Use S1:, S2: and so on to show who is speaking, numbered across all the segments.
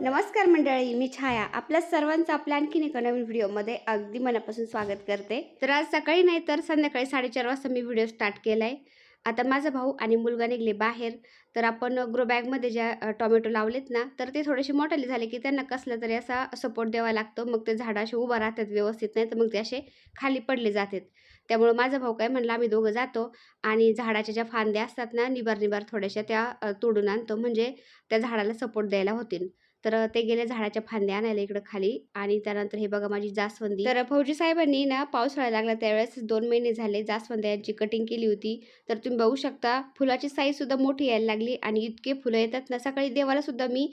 S1: नमस्कार मंडळी मी छाया. आपल्या सर्वांचं आपल्या आणखीन एका नवीन व्हिडिओमध्ये अगदी मनापासून स्वागत करते. तर आज सकाळी नाही तर संध्याकाळी साडेचार वाजता मी व्हिडिओ स्टार्ट केला आहे आता माझा भाऊ आणि मुलगा निघले बाहेर. तर आपण ग्रो बॅगमध्ये ज्या टोमॅटो लावलेत ना तर ते थोडेसे मोठाले झाले की त्यांना कसला तरी असा सपोर्ट द्यावा लागतो. मग ते झाडं असे उभं राहतात व्यवस्थित नाही तर मग ते असे खाली पडले जातात. त्यामुळं माझा भाऊ काय म्हणला आम्ही दोघं जातो आणि झाडाच्या ज्या फांद्या असतात ना निबार निबार थोड्याशा त्या तोडून आणतो. म्हणजे त्या झाडाला सपोर्ट द्यायला होतील. तर ते गेले झाडाच्या फांद्या आणायला इकडं खाली आणि त्यानंतर हे बघा माझी जास्वंदी. तर फौजी साहेबांनी ना पावसाळा लागला त्यावेळेस दोन महिने झाले जास्वंदी यांची कटिंग केली होती. तर तुम्ही बघू शकता फुलाची साईज सुद्धा मोठी यायला लागली आणि इतके फुलं येतात ना सकाळी देवाला सुद्धा मी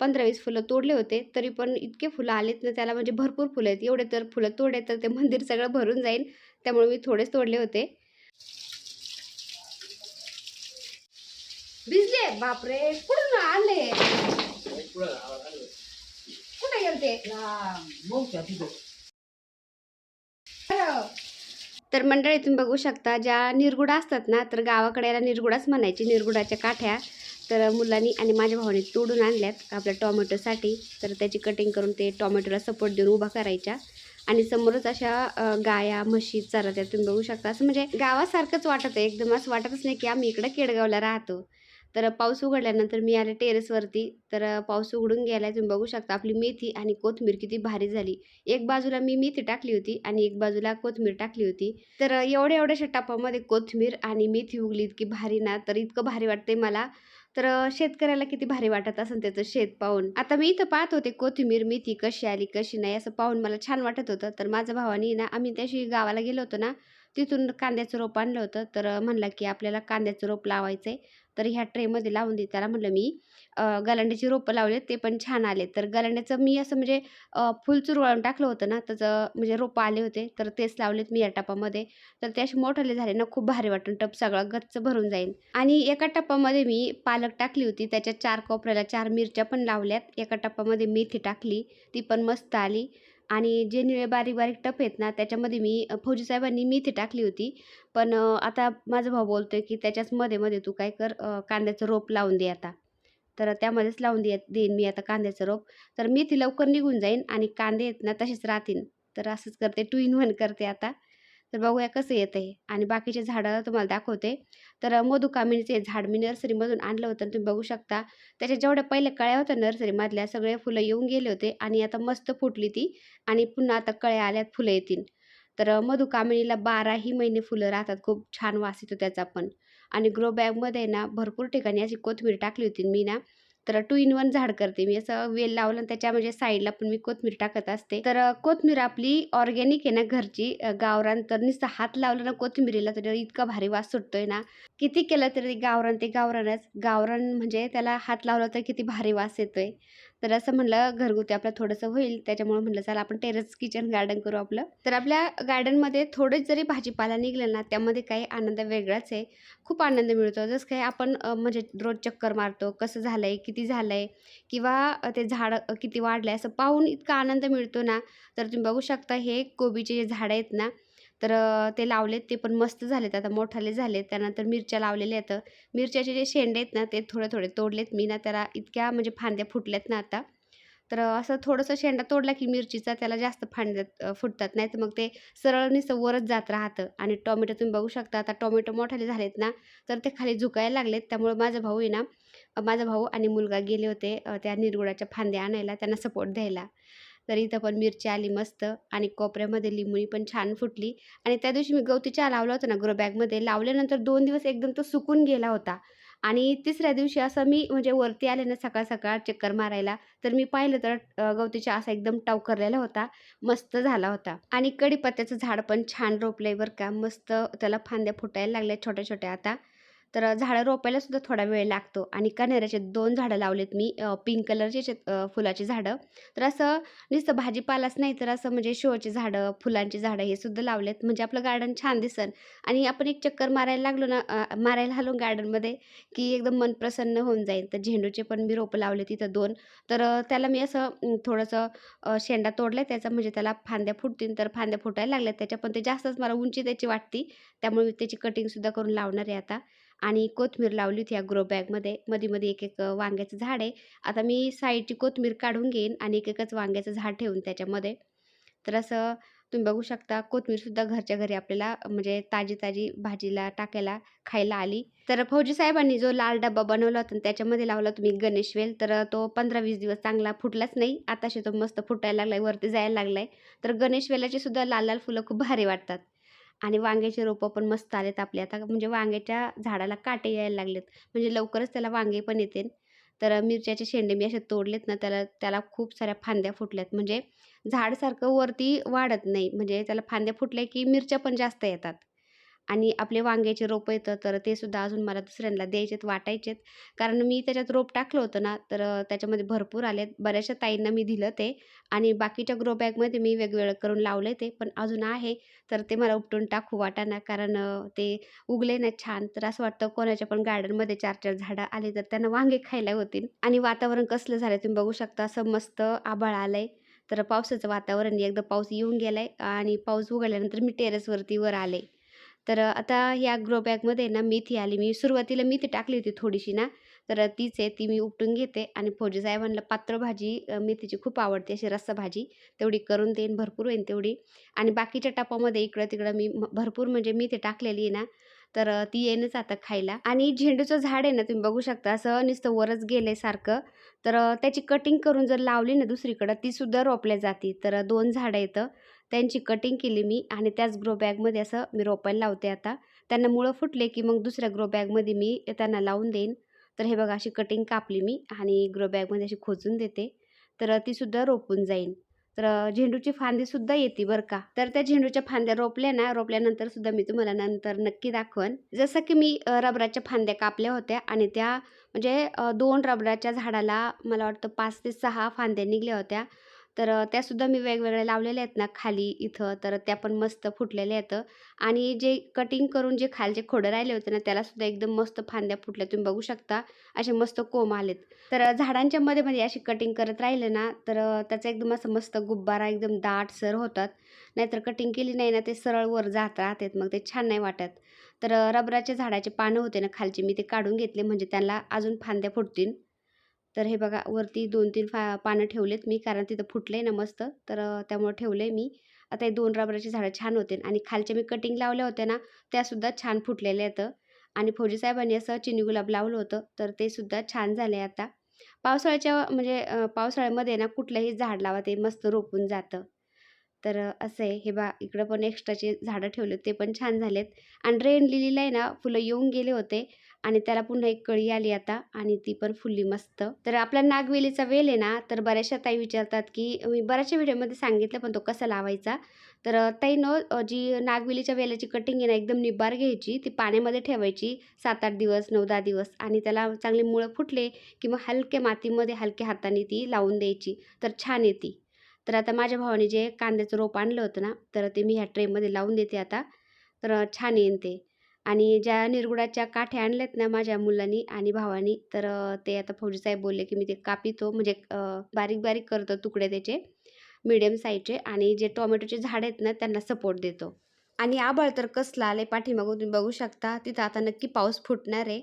S1: पंधरा वीस फुलं तोडले होते. तरी पण इतके फुलं आलेत ना त्याला म्हणजे भरपूर फुलं आहेत. एवढे तर फुलं तोडे तर ते मंदिर सगळं भरून जाईल. त्यामुळे मी थोडेच तोडले होते. भिजले. बापरे कुठून आले कुठे गेलते तर मंडळी तुम्ही बघू शकता ज्या निरगुडा असतात ना तर गावाकडे याला निरगुडाच म्हणायची. निरगुडाच्या काठ्या तर मुलांनी आणि माझ्या भावाने तोडून आणल्यात आपल्या टॉमॅटोसाठी. तर त्याची कटिंग करून ते टॉमॅटोला सपोर्ट देऊन उभा करायच्या. आणि समोरच अशा गाया म्हशी चरत्या तुम्ही बघू शकता. असं म्हणजे गावासारखंच वाटत आहे. एकदम असं वाटतच नाही की आम्ही इकडं केडगावला राहतो. तर पाऊस उघडल्यानंतर मी आले टेरेसवरती. तर पाऊस उघडून गेलाय तुम्ही बघू शकता. आपली मेथी आणि कोथिंबीर किती भारी झाली. एक बाजूला मी मेथी टाकली होती आणि एक बाजूला कोथमीर टाकली होती. तर एवढ्या एवढ्याशा टापामध्ये कोथिंबीर आणि मेथी उगली इतकी भारी ना. तर इतकं भारी वाटते मला. तर शेतकऱ्याला किती भारी वाटत असेल त्याचं शेत पाहून. आता मी इथं पाहत होते कोथिंबीर मेथी कशी आली कशी नाही असं पाहून मला छान वाटत होतं. तर माझ्या भावानी ना आम्ही त्याशी गावाला गेलो होतो ना तिथून कांद्याचं रोप आणलं होतं. तर म्हणला की आपल्याला कांद्याचं रोप लावायचं आहे तर ह्या ट्रेमध्ये लावून दे. त्याला म्हणलं मी अ, गलांड्याची रोपं लावले ते पण छान आले. तर गलांड्याचं मी असं म्हणजे फुल चुरवळून टाकलं होतं ना त्याचं म्हणजे रोपं आले होते तर तेच लावलेत मी या टपामध्ये. तर ते असे मोठाले झाले ना खूप भारी वाटून टप सगळं गच्च भरून जाईल आणि एका टप्पामध्ये मी पालक टाकली होती. त्याच्या चार कोपऱ्याला चार मिरच्या पण लावल्यात. एका टप्पामध्ये मेथी टाकली. ती पण मस्त आली. आणि जे निळे बारीक बारीक टप आहेत ना त्याच्यामध्ये मी फौजी साहेबांनी मेथी टाकली होती. पण आता माझा भाऊ बोलतो आहे की त्याच्याच मध्ये मध्ये तू काय कर कांद्याचं रोप लावून दे आता. तर त्यामध्येच लावून दे देईन मी आता कांद्याचं रोप. तर मेथी लवकर निघून जाईन आणि कांदे आहेत ना तसेच राहतील. तर असंच करते टू इन वन करते आता. तर बघूया कसं येतं आहे आणि बाकीचे झाडं तुम्हाला दाखवते. तर मधुकामिनीचे झाड मी नर्सरीमधून आणलं होतं तुम्ही बघू शकता. त्याच्या जेवढ्या पहिल्या कळ्या होत्या नर्सरीमधल्या सगळे फुलं येऊन गेले होते आणि आता मस्त फुटली ती आणि पुन्हा आता कळ्या आल्यात फुलं येतील. तर मधुकामिनीला बाराही महिने फुलं राहतात. खूप छान वास येतो त्याचा पण. आणि ग्रो बॅगमध्ये ना भरपूर ठिकाणी अशी कोथिंबीर टाकली होती मी ना. तर टू इन वन झाड करते. मी असं वेल लावलं आणि त्याच्या म्हणजे साईडला पण मी कोथमीर टाकत असते. तर कोथमीर आपली ऑर्गॅनिक आहे ना घरची गावरान. तर नुसतं हात लावलं ना कोथिंबीरीला तर इतका भारी वास सुटतोय ना. किती केलं तरी गावरान ते गावरानच. गावरान म्हणजे त्याला हात लावला तर किती भारी वास येतोय. तर असं म्हणलं घरगुती आपलं थोडंसं होईल. त्याच्यामुळे म्हणलं चला आपण टेरेस किचन गार्डन करू आपलं. तर आपल्या गार्डनमध्ये थोडंच जरी भाजीपाला निघलं ना त्यामध्ये काही आनंद वेगळाच आहे. खूप आनंद मिळतो. जसं काही आपण म्हणजे रोज चक्कर मारतो कसं झालं आहे किती झालं आहे किंवा ते झाड किती वाढलं आहे असं पाहून इतका आनंद मिळतो ना. तर तुम्ही बघू शकता हे कोबीचे जे झाडं आहेत ना तर ते लावलेत ते पण मस्त झालेत. आता मोठाले झालेत. त्यानंतर मिरच्या लावलेल्या आहेत. मिरच्याचे जे शेंडे आहेत ना ते थोडे थोडे तोडलेत. मी ना त्याला इतक्या म्हणजे फांद्या फुटल्यात ना आता. तर असं थोडंसं शेंडा तोडला की मिरचीचा त्याला जास्त फांद्यात फुटतात. नाही तर मग ते सरळ निसं वरच जात राहतं. आणि टोमॅटो तुम्ही बघू शकता. आता टोमॅटो मोठाले झालेत ना तर ते खाली झुकायला लागलेत. त्यामुळे माझा भाऊ आहे ना माझा भाऊ आणि मुलगा गेले होते त्या निरगुडाच्या फांद्या आणायला. त्यांना सपोर्ट द्यायला. तर इथं पण मिरची आली मस्त आणि कोपऱ्यामध्ये लिंबुणी पण छान फुटली. आणि त्या दिवशी मी गवती चहा लावला होता ना ग्रो बॅगमध्ये लावल्यानंतर दोन दिवस एकदम तो सुकून गेला होता. आणि तिसऱ्या दिवशी असं मी म्हणजे वरती आले ना सकाळ सकाळ चक्कर मारायला तर मी पाहिलं तर गवती चहा असा एकदम टवकरलेला होता मस्त झाला होता. आणि कडीपत्त्याचं झाड पण छान रोपलंय बरं का मस्त त्याला फांद्या फुटायला लागल्या छोट्या छोट्या आता. तर झाडं रोपायला सुद्धा थोडा वेळ लागतो. आणि कन्हेराचे दोन झाडं लावलेत मी पिंक कलरचे फुलाचे फुलाची झाडं. तर असं नुसतं भाजीपालाच नाही तर असं म्हणजे शोची झाडं फुलांची झाडं हे सुद्धा लावलेत. म्हणजे आपलं गार्डन छान दिसन. आणि आपण एक चक्कर मारायला लागलो ना मारायला हलो गार्डनमध्ये की एकदम मन प्रसन्न होऊन जाईल. तर झेंडूचे पण मी रोपं लावले तिथं दोन. तर त्याला मी असं थोडंसं शेंडा तोडलाय. त्याचा म्हणजे त्याला फांद्या फुटतील तर फांद्या फुटायला लागल्यात. त्याच्या पण ते जास्तच मला उंची त्याची वाटती. त्यामुळे मी त्याची कटिंगसुद्धा करून लावणार आहे आता. आणि कोथमीर लावली होती या ग्रो बॅगमध्ये. मध्ये मध्ये एक एक वांग्याचं झाड आहे. आता मी साईडची कोथमीर काढून घेईन आणि एक एकच वांग्याचं झाड ठेवून त्याच्यामध्ये. तर असं तुम्ही बघू शकता कोथमीरसुद्धा घरच्या घरी आपल्याला म्हणजे ताजी ताजी भाजीला टाकायला खायला आली. तर फौजी साहेबांनी जो लाल डब्बा बनवला होता आणि त्याच्यामध्ये लावला तुम्ही गणेश वेल तर तो पंधरा वीस दिवस चांगला फुटलाच नाही. आताशी तो मस्त फुटायला लागलाय वरती जायला लागलाय. तर गणेश वेलाची सुद्धा लाल लाल फुलं खूप भारी वाटतात. आणि वांग्याचे रोपं पण मस्त आलेत आपले. आता म्हणजे वांग्याच्या झाडाला काटे यायला लागलेत. म्हणजे लवकरच त्याला वांगे पण येतील. तर मिरच्याचे शेंडे मी असे तोडलेत ना त्याला त्याला खूप साऱ्या फांद्या फुटल्यात. म्हणजे झाडसारखं वरती वाढत नाही. म्हणजे त्याला फांद्या फुटल्या की मिरच्या पण जास्त येतात. आणि आपले वांग्याचे रोपं येतं तर ते सुद्धा अजून मला दुसऱ्यांना द्यायचेत वाटायचेत. कारण मी त्याच्यात रोप टाकलं होतं ना तर त्याच्यामध्ये भरपूर आलेत. बऱ्याचशा ताईंना मी दिलं ते आणि बाकीच्या ग्रो बॅगमध्ये मी वेगवेगळं करून लावले ते पण अजून आहे. तर ते मला उपटून टाकू वाटाना कारण ते उगले ना छान. तर असं वाटतं कोणाच्या पण गार्डनमध्ये चार चार झाडं आले तर त्यांना वांगे खायला होतील. आणि वातावरण कसलं झालं तुम्ही बघू शकता असं मस्त आभाळ आलंय. तर पावसाचं वातावरण एकदा पाऊस येऊन गेलाय आणि पाऊस उघडल्यानंतर मी टेरेसवरती वर आले. तर आता या ग्रो बॅगमध्ये ना मेथी आली. मी सुरुवातीला मेथी टाकली होती थोडीशी ना तर तीच आहे ती मी उपटून घेते. आणि फौजी साहेबांना पात्र भाजी मेथीची खूप आवडते अशी रस्सा भाजी. तेवढी करून देईन भरपूर होईन तेवढी. आणि बाकीच्या टपामध्ये इकडं तिकडं मी म- भरपूर म्हणजे मेथी टाकलेली आहे ना तर ती येणंच आता खायला. आणि झेंडूचं झाड आहे ना तुम्ही बघू शकता असं नुसतं वरच गेलंय सारखं. तर त्याची कटिंग करून जर लावली ना दुसरीकडं तीसुद्धा रोपल्या जाते. तर दोन झाडं येतं त्यांची कटिंग केली मी आणि त्याच ग्रो बॅगमध्ये असं मी रोपायला लावते आता. त्यांना मुळं फुटले की मग दुसऱ्या ग्रो बॅगमध्ये मी त्यांना लावून देईन. तर हे बघा अशी कटिंग कापली मी आणि ग्रो बॅगमध्ये अशी खोचून देते. तर तीसुद्धा रोपून जाईन. तर झेंडूची फांदीसुद्धा येते बरं का. तर त्या झेंडूच्या फांद्या रोपल्या ना रोपल्यानंतर सुद्धा मी तुम्हाला नंतर नक्की दाखवन. जसं की मी रबराच्या फांद्या कापल्या होत्या आणि त्या म्हणजे दोन रबराच्या झाडाला मला वाटतं पाच ते सहा फांद्या निघल्या होत्या. तर त्यासुद्धा मी वेगवेगळ्या लावलेल्या आहेत ना खाली इथं तर त्या पण मस्त फुटलेल्या आहेत. आणि जे कटिंग करून जे खालचे खोडं राहिले होते ना त्यालासुद्धा एकदम मस्त फांद्या फुटल्या. तुम्ही बघू शकता असे मस्त कोंब आलेत. तर झाडांच्या मध्ये मध्ये अशी कटिंग करत राहिले ना तर त्याचा एकदम असं मस्त गुब्बारा एकदम दाटसर होतात. नाहीतर कटिंग केली नाही ना ते सरळ वर जात राहतात मग ते छान नाही वाटत. तर रबराच्या झाडाचे पानं होते ना खालचे मी ते काढून घेतले म्हणजे त्यांना अजून फांद्या फुटतील. तर हे बघा वरती दोन तीन फा पानं ठेवलेत मी कारण तिथं फुटलं आहे ना मस्त. तर त्यामुळं ठेवलं आहे मी. आता हे दोन रबराची झाडं छान होते आणि खालच्या मी कटिंग लावल्या होत्या ना त्यासुद्धा छान फुटलेल्या आहेत. आणि फौजी साहेबांनी असं चिनी गुलाब लावलं होतं तर ते सुद्धा छान झाले आता. पावसाळ्याच्या म्हणजे पावसाळ्यामध्ये ना कुठलंही झाड लावा ते मस्त रोपून जातं. तर असं आहे. हे बा इकडं पण एक्स्ट्राचे झाडं ठेवले ते पण छान झालेत. आणि रेन लिलीला आहे ना फुलं येऊन गेले होते. आणि त्याला पुन्हा एक कळी आली आता आणि ती पण फुल्ली मस्त. तर आपला नागवेलीचा वेल आहे ना तर बऱ्याचशा ताई विचारतात की मी बऱ्याचशा व्हिडिओमध्ये सांगितलं पण तो कसा लावायचा? तर ताई न जी नागवेलीच्या वेलाची कटिंग आहे ना एकदम निब्बार घ्यायची ती पाण्यामध्ये ठेवायची सात आठ दिवस नऊ दहा दिवस आणि त्याला चांगली मुळं फुटले की मग हलक्या मातीमध्ये हलक्या हाताने ती लावून द्यायची तर छान येते तर आता माझ्या भावाने जे कांद्याचं रोप आणलं होतं ना तर ते मी ह्या ट्रेमध्ये लावून देते आता. तर छान येईन ते. आणि ज्या निरगुडाच्या काठ्या आणल्यात ना माझ्या मुलांनी आणि भावानी तर ते आता फौजी साहेब बोलले की मी ते कापितो म्हणजे बारीक बारीक करतो तुकडे त्याचे मिडियम साईजचे आणि जे टोमॅटोचे झाड आहेत ना त्यांना सपोर्ट देतो. आणि आभाळ तर कसला आलं आहे पाठीमागून तुम्ही बघू शकता तिथं आता नक्की पाऊस फुटणार आहे.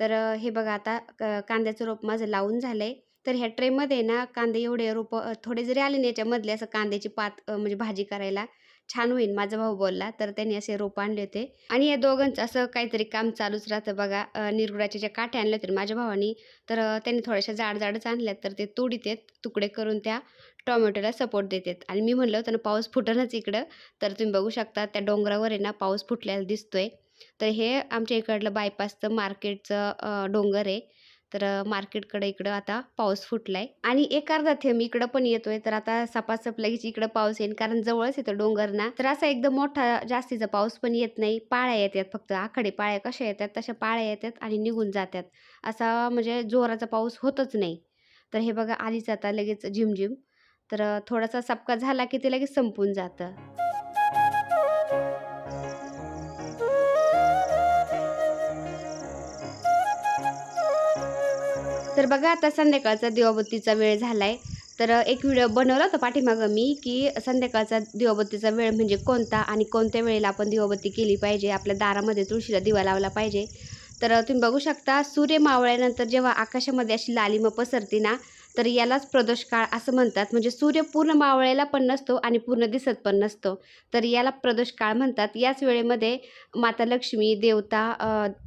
S1: तर हे बघा आता क कांद्याचं रोप माझं लावून झालं आहे तर ह्या ट्रेमध्ये ना कांदे एवढे रोपं थोडे जरी आले ना याच्यामधले असं कांद्याची पात म्हणजे भाजी करायला छान होईल माझा भाऊ बोलला तर त्यांनी असे रोप आणले होते. आणि या दोघांचं असं काहीतरी काम चालूच राहतं बघा. अ, निरगुडाचे ज्या काठ्या आणल्या होत्या माझ्या भावानी तर त्यांनी थोड्याशा जाड जाडच आणल्यात तर ते तोडीत आहेत तुकडे करून त्या टोमॅटोला सपोर्ट देतात. आणि मी म्हणलं होतं ना पाऊस फुटणच इकडं. तर तुम्ही बघू शकता त्या डोंगरावर आहे ना पाऊस फुटलेला दिसतोय. तर हे आमच्या इकडलं बायपासचं मार्केटचं डोंगर आहे. तर मार्केटकडे इकडं आता पाऊस फुटला आहे आणि एक अर्धा थेंब इकडं पण येतोय. तर आता सपासप लगेच इकडं पाऊस येईल कारण जवळच येतो डोंगर ना तर असा एकदम मोठा जास्तीचा पाऊस पण येत नाही. पाळ्या येतात फक्त. आखडे पाळ्या कशा येतात? तशा पाळ्या येतात आणि निघून जातात. असा म्हणजे जोराचा पाऊस होतच नाही. तर हे बघा आलीच आता लगेच झिमझिम. तर थोडासा सपका झाला की ते लगेच संपून जातं. तर बघा आता संध्याकाळचा दिवाबत्तीचा वेळ झालाय. तर एक व्हिडिओ बनवला होता पाठीमागं मी की संध्याकाळचा दिवाबत्तीचा वेळ म्हणजे कोणता आणि कोणत्या वेळेला आपण दिवाबत्ती केली पाहिजे? आपल्या दारामध्ये तुळशीला दिवा लावला पाहिजे. तर तुम्ही बघू शकता सूर्य मावळल्यानंतर जेव्हा आकाशामध्ये अशी लालिमा पसरते ना तर यालाच प्रदोष काळ असं म्हणतात. म्हणजे सूर्य पूर्ण मावळेला पण नसतो आणि पूर्ण दिसत पण नसतो. तर याला प्रदोष काळ म्हणतात. याच वेळेमध्ये माता लक्ष्मी देवता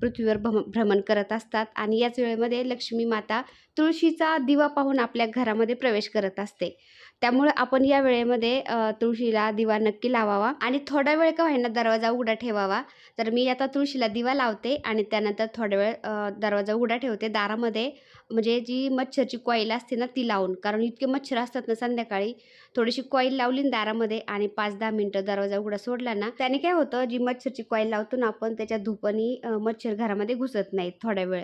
S1: पृथ्वीवर भ्रम भ्रमण करत असतात आणि याच वेळेमध्ये लक्ष्मी माता तुळशीचा दिवा पाहून आपल्या घरामध्ये प्रवेश करत असते. त्यामुळे आपण या वेळेमध्ये तुळशीला दिवा नक्की लावावा आणि थोडा वेळ का व्हायना दरवाजा उघडा ठेवावा. तर मी आता तुळशीला दिवा लावते आणि त्यानंतर थोडा वेळ दरवाजा उघडा ठेवते दारामध्ये. म्हणजे जी मच्छरची कॉईल असते ना ती लावून. कारण इतके मच्छर असतात ना संध्याकाळी. थोडीशी कॉईल लावली ना दारामध्ये आणि पाच दहा मिनटं दरवाजा उघडा सोडला ना त्याने काय होतं जी मच्छरची कॉईल लावतो ना आपण त्याच्या धुपानी मच्छर घरामध्ये घुसत नाहीत थोड्या वेळ.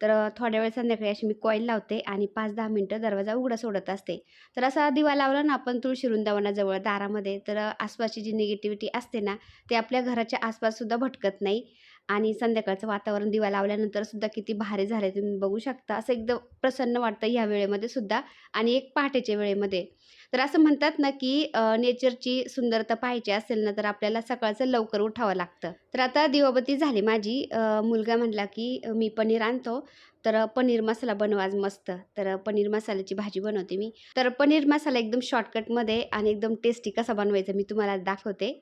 S1: तर थोड्या वेळ संध्याकाळी अशी मी कॉईल लावते आणि पाच दहा मिनटं दरवाजा उघडा सोडत असते. तर असा दिवा लावला ना आपण तुळशी वृंदावनाजवळ दारामध्ये तर आसपासची जी निगेटिव्हिटी असते ना ते आपल्या घराच्या आसपाससुद्धा भटकत नाही. आणि संध्याकाळचं वातावरण दिवा लावल्यानंतर सुद्धा किती भारी झाले तुम्ही बघू शकता. असं एकदम प्रसन्न वाटतं ह्या वेळेमध्ये सुद्धा आणि एक पहाटेच्या वेळेमध्ये. तर असं म्हणतात ना की नेचरची सुंदरता पाहायची असेल ना तर आपल्याला सकाळचं लवकर उठावं लागतं. तर आता दिवाबत्ती झाली माझी. मुलगा म्हणला की मी पनीर आणतो. तर पनीर मसाला बनव आज मस्त. तर पनीर मसाल्याची भाजी बनवते मी. तर पनीर मसाला एकदम शॉर्टकटमध्ये आणि एकदम टेस्टी कसा बनवायचा मी तुम्हाला दाखवते.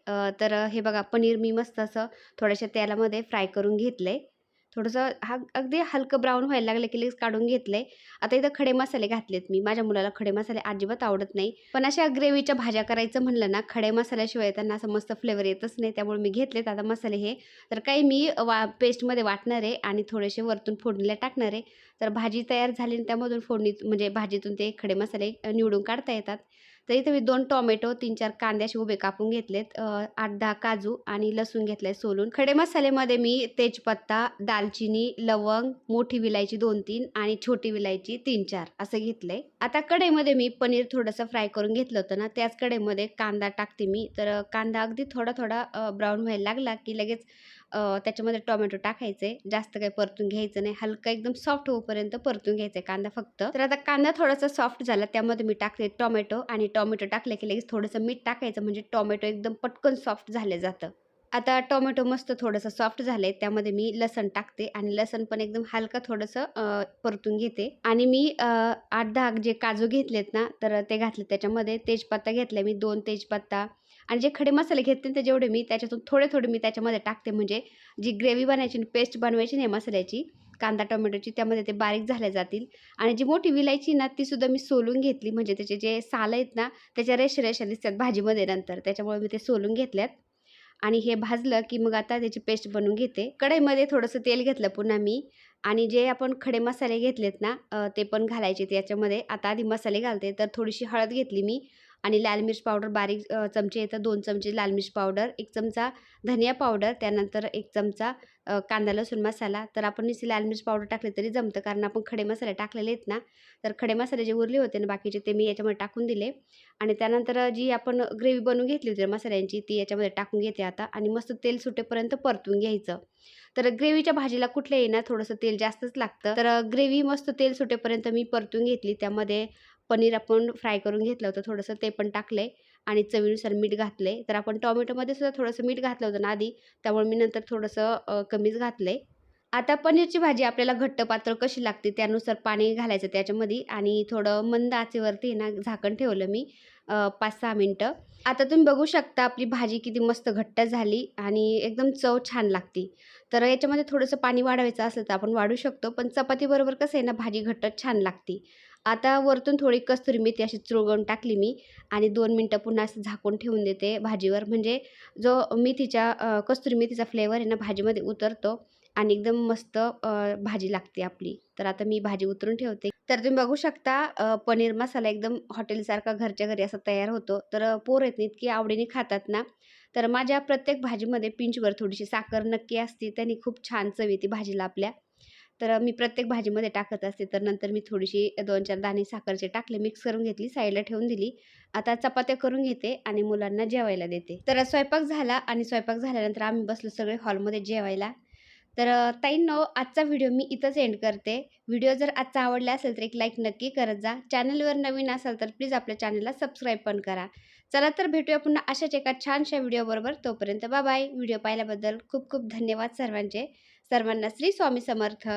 S1: तर हे बघा पनीर मी मस्त असं थोड्याशा तेलामध्ये फ्राय करून घेतलं आहे थोडंसं हा अगदी हलकं ब्राऊन व्हायला लागलं की लगेच काढून घेतले आता इथं खडे मसाले घातलेत मी. माझ्या मुलाला खडे मसाले अजिबात आवडत नाही. पण अशा ग्रेव्हीच्या भाज्या करायचं म्हणलं ना खडे मसाल्याशिवाय त्यांना असं मस्त फ्लेवर येतच नाही. त्यामुळे मी घेतलेत आता मसाले हे. तर काही मी वा पेस्टमध्ये वाटणार आहे आणि थोडेसे वरतून फोडणीला टाकणार आहे. तर भाजी तयार झाली त्यामधून फोडणी म्हणजे भाजीतून ते खडे मसाले निवडून काढता येतात. तर इथं मी दोन टोमॅटो तीन चार कांद्याचे उभे कापून घेतलेत. आठ दहा काजू आणि लसूण घेतलाय सोलून. खडे मसाल्यामध्ये मी तेजपत्ता दालचिनी लवंग मोठी विलायची दोन तीन आणि छोटी विलायची तीन चार असं घेतलंय. आता कढईमध्ये मी पनीर थोडंसं फ्राय करून घेतलं होतं ना त्याच कढईमध्ये कांदा टाकते मी. तर कांदा अगदी थोडा थोडा ब्राऊन व्हायला लागला की लगेच त्याच्यामध्ये टोमॅटो टाकायचे जास्त काही परतून घ्यायचं नाही. हलका एकदम सॉफ्ट होऊपर्यंत परतून घ्यायचा कांदा फक्त. तर आता कांदा थोडासा सॉफ्ट झाला त्यामध्ये मी टाकते टोमॅटो आणि टोमॅटो टाकले की लगेच थोडंसं मीठ टाकायचं म्हणजे टोमॅटो एकदम पटकन सॉफ्ट झालं जातं. आता टोमॅटो मस्त थोडंसं सॉफ्ट झालंय त्यामध्ये मी लसण टाकते आणि लसण पण एकदम हलका थोडंसं परतून घेते. आणि मी आठ दहा जे काजू घेतलेत ना तर ते घातले त्याच्यामध्ये. तेजपत्ता घेतला मी दोन तेजपत्ता आणि जे खडे मसाले घेतले ते जेवढे मी त्याच्यातून थोडे थोडे मी त्याच्यामध्ये टाकते. म्हणजे जी ग्रेव्ही बनायची पेस्ट बनवायची नाही मसाल्याची कांदा टोमॅटोची त्यामध्ये ते बारीक झाल्या जातील. आणि जी मोठी विलायची ना ती सुद्धा मी सोलून घेतली. म्हणजे त्याचे जे साल आहेत ना त्याच्या रेश रेषा दिसतात भाजीमध्ये नंतर. त्याच्यामुळे मी ते सोलून घेतल्यात. आणि हे भाजलं की मग आता त्याची पेस्ट बनवून घेते. कढईमध्ये थोडंसं तेल घेतलं पुन्हा मी. आणि जे आपण खडे मसाले घेतलेत ना ते पण घालायचे त्याच्यामध्ये. आता आधी मसाले घालते तर थोडीशी हळद घेतली मी. आणि लाल मिर्च पावडर बारीक चमचे येतं दोन चमचे लाल मिर्च पावडर एक चमचा धनिया पावडर त्यानंतर एक चमचा कांदा लसूण मसाला. तर आपण नुसती लाल मिर्च पावडर टाकले तरी जमतं कारण आपण खडे मसाले टाकलेले आहेत ना तर खडे मसाले जे उरले होते ना बाकीचे ते मी याच्यामध्ये टाकून दिले. आणि त्यानंतर जी आपण ग्रेव्ही बनवून घेतली होती मसाल्यांची ती याच्यामध्ये टाकून घेते आता आणि मस्त तेल सुटेपर्यंत परतून घ्यायचं. तर ग्रेव्हीच्या भाजीला कुठल्याही ना थोडंसं तेल जास्तच लागतं. तर ग्रेव्ही मस्त तेल सुटेपर्यंत मी परतून घेतली. त्यामध्ये पनीर आपण फ्राय करून घेतलं होतं थोडंसं ते पण टाकले आणि चवीनुसार मीठ घातले तर आपण टोमॅटोमध्ये सुद्धा थोडंसं मीठ घातलं होतं ना आधी त्यामुळे मी नंतर थोडंसं कमीच कमीच घातले आता पनीरची भाजी आपल्याला घट्ट पातळ कशी लागते त्यानुसार पाणी घालायचं त्याच्यामध्ये आणि थोडं मंद आचेवरती ना झाकण ठेवलं मी. पाच सहा मिनटं. आता तुम्ही बघू शकता आपली भाजी किती मस्त घट्ट झाली आणि एकदम चव छान लागते. तर याच्यामध्ये थोडंसं पाणी वाढवायचं असलं तर आपण वाढू शकतो पण चपातीबरोबर कसं आहे ना भाजी घट्ट छान लागते. आता वरतून थोडी कस्तुरी मेथी अशी चुरगवून टाकली मी आणि दोन मिनटं पुन्हा असं झाकून ठेवून देते भाजीवर. म्हणजे जो मेथीच्या कस्तुरी मेथीचा फ्लेवर आहे ना भाजीमध्ये उतरतो. आणि एकदम मस्त भाजी लागते आपली. तर आता मी भाजी उतरून ठेवते. तर तुम्ही बघू शकता पनीर मसाला एकदम हॉटेलसारखा घरच्या घरी असा तयार होतो. तर पोर येत नाही इतकी आवडीने खातात ना. तर माझ्या प्रत्येक भाजीमध्ये पिंचवर थोडीशी साखर नक्की असते. त्याने खूप छान चव येते भाजीला आपल्या. तर मी प्रत्येक भाजीमध्ये टाकत असते. तर नंतर मी थोडीशी दोन चार दाणे साखरचे टाकले मिक्स करून घेतली साईडला ठेवून दिली. आता चपात्या करून घेते आणि मुलांना जेवायला देते. तर स्वयंपाक झाला आणि स्वयंपाक झाल्यानंतर आम्ही बसलो सगळे हॉलमध्ये जेवायला. तर ताईंनो आजचा व्हिडिओ मी इथंच एंड करते. व्हिडिओ जर आजचा आवडला असेल तर एक लाईक नक्की करत जा. चॅनलवर नवीन असाल तर प्लीज आपल्या चॅनलला सबस्क्राईब पण करा. चला तर भेटूया पुन्हा अशाच एका छानशा व्हिडिओबरोबर. तोपर्यंत बाय. व्हिडिओ पाहिल्याबद्दल खूप खूप धन्यवाद सर्वांचे. सर्वांना श्री स्वामी समर्थ.